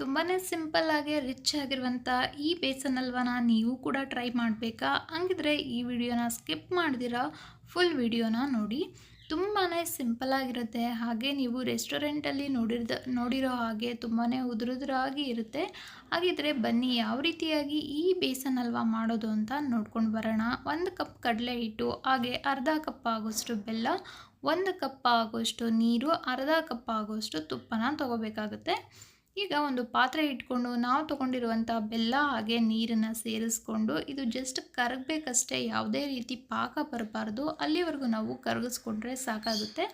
ತುಂಬಾ ಆಗಿ ರಿಚ್ ಆಗಿರುವಂಥ ಈ ಬೇಸನ್ ಹಲ್ವಾನ ನೀವು ಕೂಡ ಟ್ರೈ ಮಾಡಬೇಕಾ? ಹಂಗಿದ್ರೆ ಈ ವಿಡಿಯೋನ ಸ್ಕಿಪ್ ಮಾಡಿದಿರಾ ಫುಲ್ ವಿಡಿಯೋನ ನೋಡಿ. ತುಂಬಾ ಸಿಂಪಲ್ಲಾಗಿರುತ್ತೆ ಹಾಗೆ ನೀವು ರೆಸ್ಟೋರೆಂಟಲ್ಲಿ ನೋಡಿರ್ದ, ನೋಡಿರೋ ಹಾಗೆ ತುಂಬಾ ಉದುರುದುರಾಗಿ ಇರುತ್ತೆ. ಹಾಗಿದ್ರೆ ಬನ್ನಿ ಯಾವ ರೀತಿಯಾಗಿ ಈ ಬೇಸನ್ ಹಲ್ವಾ ಮಾಡೋದು ಅಂತ ನೋಡ್ಕೊಂಡು ಬರೋಣ. ಒಂದು ಕಪ್ ಕಡಲೆ ಹಿಟ್ಟು, ಹಾಗೆ ಅರ್ಧ ಕಪ್ ಆಗೋಷ್ಟು ಬೆಲ್ಲ, ಒಂದು ಕಪ್ ಆಗೋಷ್ಟು ನೀರು, ಅರ್ಧ ಕಪ್ ಆಗೋಷ್ಟು ತುಪ್ಪನ ತೊಗೋಬೇಕಾಗುತ್ತೆ. ಈಗ ಒಂದು ಪಾತ್ರೆ ಇಟ್ಕೊಂಡು ನಾವು ತಗೊಂಡಿರುವಂಥ ಬೆಲ್ಲ ಹಾಗೆ ನೀರನ್ನು ಸೇರಿಸ್ಕೊಂಡು ಇದು ಜಸ್ಟ್ ಕರಗಬೇಕಷ್ಟೇ, ಯಾವುದೇ ರೀತಿ ಪಾಕ ಬರಬಾರ್ದು. ಅಲ್ಲಿವರೆಗೂ ನಾವು ಕರಗಿಸ್ಕೊಂಡ್ರೆ ಸಾಕಾಗುತ್ತೆ.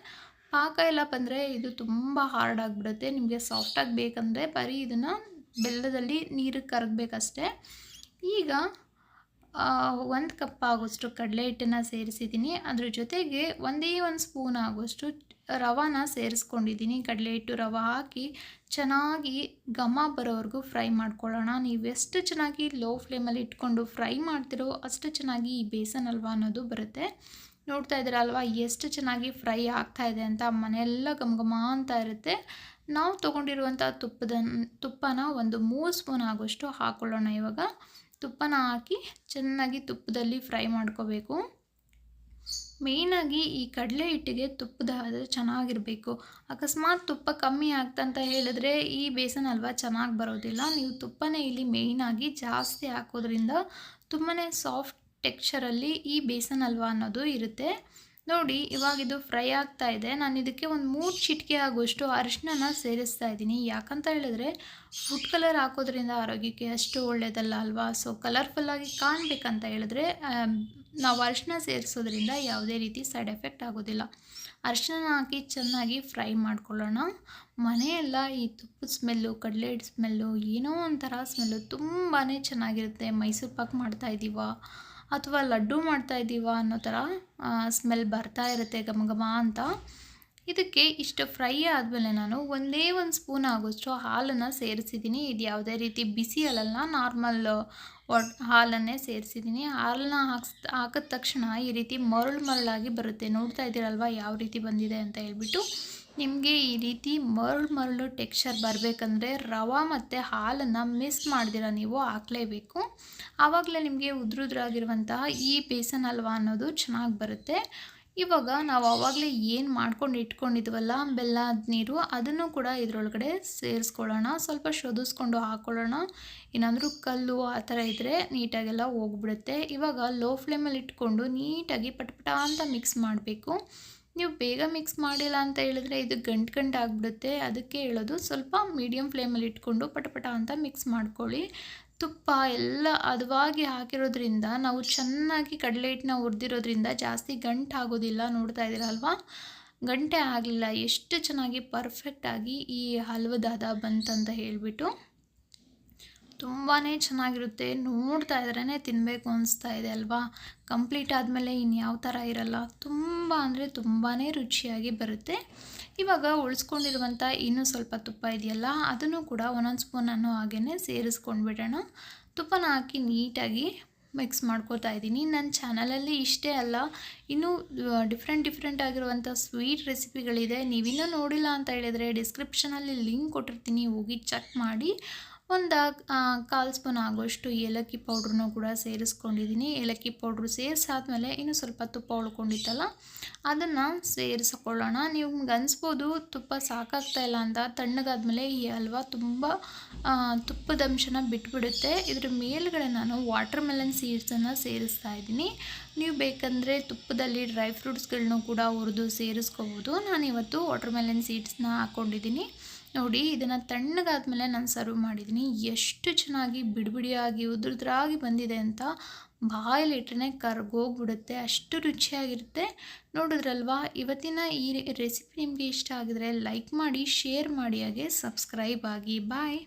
ಪಾಕ ಎಲ್ಲ ಬಂದರೆ ಇದು ತುಂಬ ಹಾರ್ಡ್ ಆಗಿಬಿಡುತ್ತೆ. ನಿಮಗೆ ಸಾಫ್ಟಾಗಿ ಬೇಕಂದರೆ ಬರೀ ಇದನ್ನು ಬೆಲ್ಲದಲ್ಲಿ ನೀರು ಕರಗಬೇಕಷ್ಟೇ. ಈಗ ಒಂದು ಕಪ್ ಆಗೋಷ್ಟು ಕಡಲೆ ಹಿಟ್ಟನ್ನು ಸೇರಿಸಿದ್ದೀನಿ. ಅದ್ರ ಜೊತೆಗೆ ಒಂದೇ ಒಂದು ಸ್ಪೂನ್ ಆಗೋಷ್ಟು ರವಾನ ಸೇರಿಸ್ಕೊಂಡಿದ್ದೀನಿ. ಕಡಲೆ ಹಿಟ್ಟು ರವೆ ಹಾಕಿ ಚೆನ್ನಾಗಿ ಘಮ ಬರೋವರೆಗೂ ಫ್ರೈ ಮಾಡ್ಕೊಳ್ಳೋಣ. ನೀವು ಎಷ್ಟು ಚೆನ್ನಾಗಿ ಲೋ ಫ್ಲೇಮಲ್ಲಿ ಇಟ್ಕೊಂಡು ಫ್ರೈ ಮಾಡ್ತಿರೋ ಅಷ್ಟು ಚೆನ್ನಾಗಿ ಈ ಬೇಸನ್ ಹಲ್ವಾ ಅನ್ನೋದು ಬರುತ್ತೆ. ನೋಡ್ತಾ ಇದ್ದೀರಲ್ವಾ ಎಷ್ಟು ಚೆನ್ನಾಗಿ ಫ್ರೈ ಆಗ್ತಾ ಇದೆ ಅಂತ. ಮನೆಯೆಲ್ಲ ಘಮ ಘಮ ಅಂತ ಇರುತ್ತೆ. ನಾವು ತೊಗೊಂಡಿರುವಂಥ ತುಪ್ಪದ ತುಪ್ಪನ ಒಂದು ಮೂರು ಸ್ಪೂನ್ ಆಗೋಷ್ಟು ಹಾಕ್ಕೊಳ್ಳೋಣ ಇವಾಗ. ತುಪ್ಪನ ಹಾಕಿ ಚೆನ್ನಾಗಿ ತುಪ್ಪದಲ್ಲಿ ಫ್ರೈ ಮಾಡ್ಕೋಬೇಕು. ಮೇಯ್ನಾಗಿ ಈ ಕಡಲೆ ಹಿಟ್ಟಿಗೆ ತುಪ್ಪದ ಚೆನ್ನಾಗಿರಬೇಕು. ಅಕಸ್ಮಾತ್ ತುಪ್ಪ ಕಮ್ಮಿ ಆಗ್ತಂತ ಹೇಳಿದ್ರೆ ಈ ಬೇಸನ್ ಹಲ್ವಾ ಚೆನ್ನಾಗಿ ಬರೋದಿಲ್ಲ. ನೀವು ತುಪ್ಪನೇ ಇಲ್ಲಿ ಮೇಯ್ನಾಗಿ ಜಾಸ್ತಿ ಹಾಕೋದ್ರಿಂದ ತುಂಬಾ ಸಾಫ್ಟ್ ಟೆಕ್ಸ್ಚರಲ್ಲಿ ಈ ಬೇಸನ್ ಹಲ್ವಾ ಅನ್ನೋದು ಇರುತ್ತೆ. ನೋಡಿ, ಇವಾಗ ಇದು ಫ್ರೈ ಆಗ್ತಾ ಇದೆ. ನಾನು ಇದಕ್ಕೆ ಒಂದು ಮೂರು ಚಿಟಿಕೆ ಆಗುವಷ್ಟು ಅರಿಶಿನ ಸೇರಿಸ್ತಾ ಇದ್ದೀನಿ. ಯಾಕಂತ ಹೇಳಿದ್ರೆ ಫುಡ್ ಕಲರ್ ಹಾಕೋದ್ರಿಂದ ಆರೋಗ್ಯಕ್ಕೆ ಅಷ್ಟು ಒಳ್ಳೆಯದಲ್ಲ ಅಲ್ವಾ? ಸೊ ಕಲರ್ಫುಲ್ಲಾಗಿ ಕಾಣಬೇಕಂತ ಹೇಳಿದ್ರೆ ನಾವು ಅರಿಶಿನ ಸೇರಿಸೋದ್ರಿಂದ ಯಾವುದೇ ರೀತಿ ಸೈಡ್ ಎಫೆಕ್ಟ್ ಆಗೋದಿಲ್ಲ. ಅರಿಶಿನ ಹಾಕಿ ಚೆನ್ನಾಗಿ ಫ್ರೈ ಮಾಡ್ಕೊಳ್ಳೋಣ. ಮನೆಯೆಲ್ಲ ಈ ತುಪ್ಪದ ಸ್ಮೆಲ್ಲು ಕಡಲೆ ಸ್ಮೆಲ್ಲು ಏನೋ ಒಂಥರ ಸ್ಮೆಲ್ಲು ತುಂಬಾ ಚೆನ್ನಾಗಿರುತ್ತೆ. ಮೈಸೂರು ಪಾಕ್ ಮಾಡ್ತಾ ಇದ್ದೀವ ಅಥವಾ ಲಡ್ಡು ಮಾಡ್ತಾ ಇದ್ದೀವ ಅನ್ನೋ ಥರ ಸ್ಮೆಲ್ ಬರ್ತಾ ಇರುತ್ತೆ ಘಮ ಘಮ ಅಂತ. ಇದಕ್ಕೆ ಇಷ್ಟು ಫ್ರೈ ಆದಮೇಲೆ ನಾನು ಒಂದೇ ಒಂದು ಸ್ಪೂನ್ ಆಗೋಷ್ಟು ಹಾಲನ್ನು ಸೇರಿಸಿದ್ದೀನಿ. ಇದು ಯಾವುದೇ ರೀತಿ ಬಿಸಿ ಅಲ್ಲ ನಾರ್ಮಲ್ ಹಾಲನ್ನೇ ಸೇರಿಸಿದ್ದೀನಿ. ಹಾಲನ್ನ ಹಾಕ್ಸ್, ಹಾಕಿದ ತಕ್ಷಣ ಈ ರೀತಿ ಮರಳು ಮರಳಾಗಿ ಬರುತ್ತೆ. ನೋಡ್ತಾ ಇದ್ದೀರಲ್ವ ಯಾವ ರೀತಿ ಬಂದಿದೆ ಅಂತ ಹೇಳ್ಬಿಟ್ಟು. ನಿಮಗೆ ಈ ರೀತಿ ಮರಳು ಮರಳು ಟೆಕ್ಸ್ಚರ್ ಬರಬೇಕಂದ್ರೆ ರವೆ ಮತ್ತು ಹಾಲನ್ನು ಮಿಸ್ ಮಾಡ್ದಿರ ನೀವು ಹಾಕಲೇಬೇಕು. ಆವಾಗಲೇ ನಿಮಗೆ ಉದ್ರುದ್ರಾಗಿರುವಂತಹ ಈ ಬೇಸನ್ ಹಲ್ವಾ ಅನ್ನೋದು ಚೆನ್ನಾಗಿ ಬರುತ್ತೆ. ಇವಾಗ ನಾವು ಆವಾಗಲೇ ಏನು ಮಾಡ್ಕೊಂಡು ಇಟ್ಕೊಂಡಿದ್ವಲ್ಲ ಬೆಲ್ಲದ ನೀರು ಅದನ್ನು ಕೂಡ ಇದರೊಳಗಡೆ ಸೇರಿಸ್ಕೊಳ್ಳೋಣ. ಸ್ವಲ್ಪ ಶೋಧಿಸ್ಕೊಂಡು ಹಾಕ್ಕೊಳ್ಳೋಣ ಏನಾದರೂ ಕಲ್ಲು ಆ ಥರ ಇದ್ದರೆ ನೀಟಾಗೆಲ್ಲ ಹೋಗ್ಬಿಡುತ್ತೆ. ಇವಾಗ ಲೋ ಫ್ಲೇಮಲ್ಲಿ ಇಟ್ಕೊಂಡು ನೀಟಾಗಿ ಪಟಪಟ ಅಂತ ಮಿಕ್ಸ್ ಮಾಡಬೇಕು. ನೀವು ಬೇಗ ಮಿಕ್ಸ್ ಮಾಡಿಲ್ಲ ಅಂತ ಹೇಳಿದ್ರೆ ಇದು ಗಂಟು ಗಂಟು ಆಗಿಬಿಡುತ್ತೆ. ಅದಕ್ಕೆ ಹೇಳೋದು ಸ್ವಲ್ಪ ಮೀಡಿಯಮ್ ಫ್ಲೇಮಲ್ಲಿ ಇಟ್ಕೊಂಡು ಪಟಪಟ ಅಂತ ಮಿಕ್ಸ್ ಮಾಡ್ಕೊಳ್ಳಿ. ತುಪ್ಪ ಎಲ್ಲ ಹದವಾಗಿ ಹಾಕಿರೋದ್ರಿಂದ ನಾವು ಚೆನ್ನಾಗಿ ಕಡಲೆ ಹಿಟ್ಟನ್ನ ಹುರಿದಿರೋದ್ರಿಂದ ಜಾಸ್ತಿ ಗಂಟು ಆಗೋದಿಲ್ಲ ನೋಡ್ತಾ ಇದ್ದೀರಲ್ವಾ ಗಂಟೆ ಆಗಲಿಲ್ಲ. ಎಷ್ಟು ಚೆನ್ನಾಗಿ ಪರ್ಫೆಕ್ಟಾಗಿ ಈ ಹಲ್ವದಾದ ಬಂತಂತ ಹೇಳಿಬಿಟ್ಟು ತುಂಬಾ ಚೆನ್ನಾಗಿರುತ್ತೆ. ನೋಡ್ತಾ ಇದ್ರೇ ತಿನ್ನಬೇಕು ಅನಿಸ್ತಾ ಇದೆ ಅಲ್ವಾ? ಕಂಪ್ಲೀಟ್ ಆದಮೇಲೆ ಇನ್ಯಾವ ಯಾವ ಥರ ಇರಲ್ಲ. ತುಂಬ ಅಂದರೆ ತುಂಬಾ ರುಚಿಯಾಗಿ ಬರುತ್ತೆ. ಇವಾಗ ಉಳಿಸ್ಕೊಂಡಿರುವಂಥ ಇನ್ನೂ ಸ್ವಲ್ಪ ತುಪ್ಪ ಇದೆಯಲ್ಲ, ಅದನ್ನು ಕೂಡ ಒಂದೊಂದು ಸ್ಪೂನನ್ನು ಹಾಗೇ ಸೇರಿಸ್ಕೊಂಡ್ಬಿಡೋಣ ತುಪ್ಪನ ಹಾಕಿ ನೀಟಾಗಿ ಮಿಕ್ಸ್ ಮಾಡ್ಕೋತಾ ಇದ್ದೀನಿ. ನನ್ನ ಚಾನಲಲ್ಲಿ ಇಷ್ಟೇ ಅಲ್ಲ, ಇನ್ನೂ ಡಿಫ್ರೆಂಟ್ ಡಿಫ್ರೆಂಟ್ ಆಗಿರುವಂಥ ಸ್ವೀಟ್ ರೆಸಿಪಿಗಳಿದೆ ನೀವಿನ್ನೂ ನೋಡಿಲ್ಲ ಅಂತ ಹೇಳಿದರೆ ಡಿಸ್ಕ್ರಿಪ್ಷನಲ್ಲಿ ಲಿಂಕ್ ಕೊಟ್ಟಿರ್ತೀನಿ, ಹೋಗಿ ಚೆಕ್ ಮಾಡಿ. ಒಂದು ಕಾಲು ಸ್ಪೂನ್ ಆಗೋಷ್ಟು ಏಲಕ್ಕಿ ಪೌಡ್ರನ್ನು ಕೂಡ ಸೇರಿಸ್ಕೊಂಡಿದ್ದೀನಿ ಏಲಕ್ಕಿ ಪೌಡ್ರು ಸೇರಿಸಾದ್ಮೇಲೆ ಇನ್ನು ಸ್ವಲ್ಪ ತುಪ್ಪ ಉಳ್ಕೊಂಡಿತ್ತಲ್ಲ, ಅದನ್ನು ಸೇರಿಸ್ಕೊಳ್ಳೋಣ. ನಿಮ್ಗೆ ಅನಿಸ್ಬೋದು, ತುಪ್ಪ ಸಾಕಾಗ್ತಾ ಇಲ್ಲ ಅಂತ, ತಣ್ಣಗಾದ್ಮೇಲೆ ಈ ಹಲ್ವಾ ತುಂಬ ತುಪ್ಪದಂಶನ ಬಿಟ್ಬಿಡುತ್ತೆ. ಇದ್ರ ಮೇಲುಗಡೆ ನಾನು ವಾಟರ್ ಮೆಲನ್ ಸೀಡ್ಸನ್ನು ಸೇರಿಸ್ತಾ ಇದ್ದೀನಿ. ನೀವು ಬೇಕಂದರೆ ತುಪ್ಪದಲ್ಲಿ ಡ್ರೈ ಫ್ರೂಟ್ಸ್ಗಳನ್ನೂ ಕೂಡ ಹುರಿದು ಸೇರಿಸ್ಕೋಬೋದು. ನಾನಿವತ್ತು ವಾಟರ್ ಮೆಲನ್ ಸೀಡ್ಸ್ನ ಹಾಕ್ಕೊಂಡಿದ್ದೀನಿ ನೋಡಿ, ಇದನ್ನು ತಣ್ಣಗಾದ್ಮೇಲೆ ನಾನು ಸರ್ವ್ ಮಾಡಿದ್ದೀನಿ ಎಷ್ಟು ಚೆನ್ನಾಗಿ ಬಿಡಿಬಿಡಿಯಾಗಿ ಉದುರುದ್ರಾಗಿ ಬಂದಿದೆ ಅಂತ ಬಾಯಲ್ಲಿಟ್ರೆ ಕರ್ಗೋಗ್ಬಿಡುತ್ತೆ. ಅಷ್ಟು ರುಚಿಯಾಗಿರುತ್ತೆ. ನೋಡಿದ್ರಲ್ವಾ? ಇವತ್ತಿನ ಈ ರೆಸಿಪಿ ನಿಮಗೆ ಇಷ್ಟ ಆಗಿದ್ರೆ ಲೈಕ್ ಮಾಡಿ ಶೇರ್ ಮಾಡಿ, ಹಾಗೆ ಸಬ್ಸ್ಕ್ರೈಬ್ ಆಗಿ. ಬಾಯ್